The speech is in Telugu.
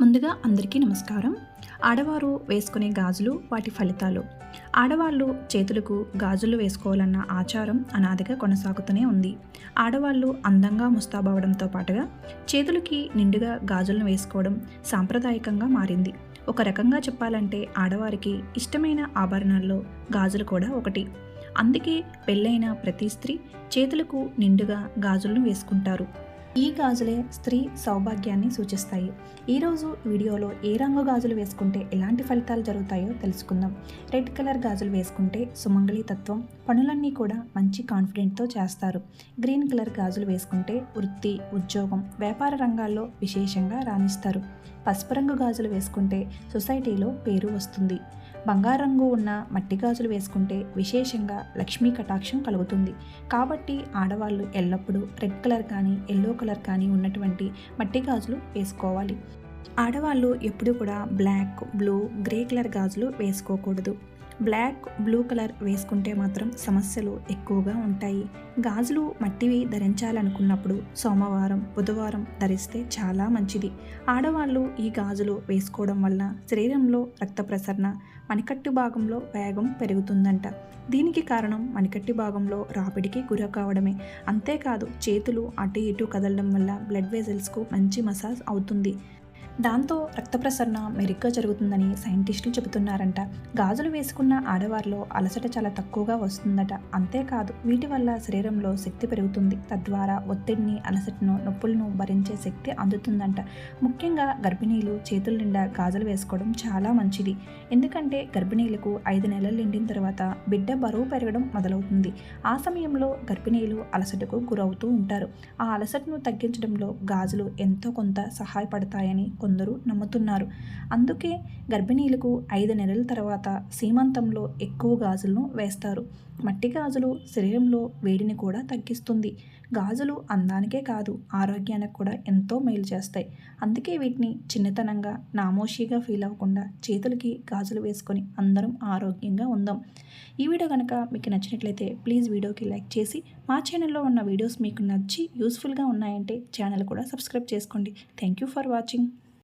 ముందుగా అందరికీ నమస్కారం. ఆడవారు వేసుకునే గాజులు వాటి ఫలితాలు. ఆడవాళ్ళు చేతులకు గాజులు వేసుకోవాలన్న ఆచారం అనాదిగా కొనసాగుతూనే ఉంది. ఆడవాళ్ళు అందంగా ముస్తాబవడంతో పాటుగా చేతులకి నిండుగా గాజులను వేసుకోవడం సాంప్రదాయకంగా మారింది. ఒక రకంగా చెప్పాలంటే ఆడవారికి ఇష్టమైన ఆభరణాల్లో గాజులు కూడా ఒకటి. అందుకే పెళ్ళైన ప్రతి స్త్రీ చేతులకు నిండుగా గాజులను వేసుకుంటారు. ఈ గాజులే స్త్రీ సౌభాగ్యాన్ని సూచిస్తాయి. ఈరోజు వీడియోలో ఏ రంగు గాజులు వేసుకుంటే ఎలాంటి ఫలితాలు జరుగుతాయో తెలుసుకుందాం. రెడ్ కలర్ గాజులు వేసుకుంటే సుమంగళి తత్వం పనులన్నీ కూడా మంచి కాన్ఫిడెంట్తో చేస్తారు. గ్రీన్ కలర్ గాజులు వేసుకుంటే వృత్తి ఉద్యోగం వ్యాపార రంగాల్లో విశేషంగా రాణిస్తారు. పసుపు రంగు గాజులు వేసుకుంటే సొసైటీలో పేరు వస్తుంది. బంగారు రంగు ఉన్న మట్టి గాజులు వేసుకుంటే విశేషంగా లక్ష్మీ కటాక్షం కలుగుతుంది. కాబట్టి ఆడవాళ్ళు ఎల్లప్పుడూ రెడ్ కలర్ కానీ ఎల్లో కలర్ కానీ ఉన్నటువంటి మట్టి గాజులు వేసుకోవాలి. ఆడవాళ్ళు ఎప్పుడు కూడా బ్లాక్ బ్లూ గ్రే కలర్ గాజులు వేసుకోకూడదు. బ్లాక్ బ్లూ కలర్ వేసుకుంటే మాత్రం సమస్యలు ఎక్కువగా ఉంటాయి. గాజులు మట్టివి ధరించాలనుకున్నప్పుడు సోమవారం బుధవారం ధరిస్తే చాలా మంచిది. ఆడవాళ్ళు ఈ గాజులు వేసుకోవడం వల్ల శరీరంలో రక్త ప్రసరణ మణికట్టు భాగంలో వేగం పెరుగుతుందంట. దీనికి కారణం మణికట్టు భాగంలో రాపిడికి గురి కావడమే అంతేకాదు చేతులు అటు ఇటు కదలడం వల్ల బ్లడ్ వెజల్స్కు మంచి మసాజ్ అవుతుంది. దాంతో రక్త ప్రసరణ మెరుగ్గా జరుగుతుందని సైంటిస్టులు చెబుతున్నారంట. గాజులు వేసుకున్న ఆడవారిలో అలసట చాలా తక్కువగా వస్తుందట. అంతేకాదు వీటి వల్ల శరీరంలో శక్తి పెరుగుతుంది. తద్వారా ఒత్తిడిని అలసటను నొప్పులను భరించే శక్తి అందుతుందంట. ముఖ్యంగా గర్భిణీలు చేతుల నిండా గాజులు వేసుకోవడం చాలా మంచిది. ఎందుకంటే గర్భిణీలకు ఐదు నెలలు నిండిన తర్వాత బిడ్డ బరువు పెరగడం మొదలవుతుంది. ఆ సమయంలో గర్భిణీలు అలసటకు గురవుతూ ఉంటారు. ఆ అలసటను తగ్గించడంలో గాజులు ఎంతో కొంత సహాయపడతాయని కొందరు నమ్ముతున్నారు. అందుకే గర్భిణీలకు ఐదు నెలల తర్వాత సీమంతంలో ఎక్కువ గాజులను వేస్తారు. మట్టి గాజులు శరీరంలో వేడిని కూడా తగ్గిస్తుంది. గాజులు అందానికే కాదు ఆరోగ్యానికి కూడా ఎంతో మేలు చేస్తాయి. అందుకే వీటిని చిన్నతనంగా నామోషిగా ఫీల్ అవ్వకుండా చేతులకి గాజులు వేసుకొని అందరం ఆరోగ్యంగా ఉందాం. ఈ వీడియో కనుక మీకు నచ్చినట్లయితే ప్లీజ్ వీడియోకి లైక్ చేసి మా ఛానల్లో ఉన్న వీడియోస్ మీకు నచ్చి యూస్ఫుల్గా ఉన్నాయంటే ఛానల్ కూడా సబ్స్క్రైబ్ చేసుకోండి. Thank you for watching.